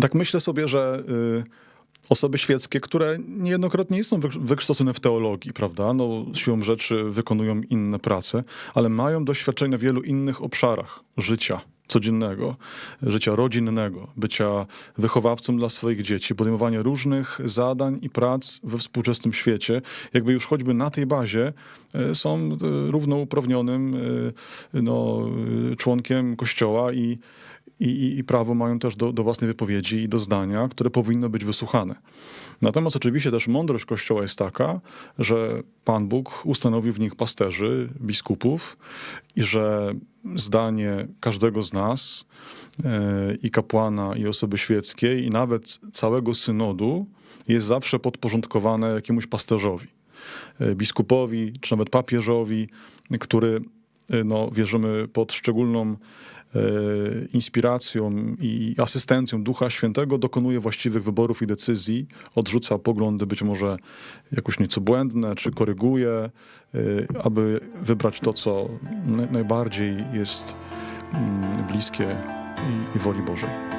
Tak myślę sobie, że y, osoby świeckie, które niejednokrotnie nie są wyk- wykształcone w teologii, prawda, no siłą rzeczy wykonują inne prace, ale mają doświadczenie w wielu innych obszarach życia codziennego, życia rodzinnego, bycia wychowawcą dla swoich dzieci, podejmowania różnych zadań i prac we współczesnym świecie, jakby już choćby na tej bazie y, są y, równouprawnionym y, no, członkiem Kościoła i, i- i prawo mają też do, do własnej wypowiedzi i do zdania, które powinno być wysłuchane. Natomiast oczywiście też mądrość Kościoła jest taka, że Pan Bóg ustanowił w nich pasterzy, biskupów i że zdanie każdego z nas e, i kapłana, i osoby świeckiej, i nawet całego synodu jest zawsze podporządkowane jakiemuś pasterzowi. E, biskupowi, czy nawet papieżowi, który, e, no, wierzymy, pod szczególną inspiracją i asystencją Ducha Świętego dokonuje właściwych wyborów i decyzji, odrzuca poglądy być może jakoś nieco błędne, czy koryguje, e, aby wybrać to, co na- najbardziej jest mm, bliskie i woli Bożej.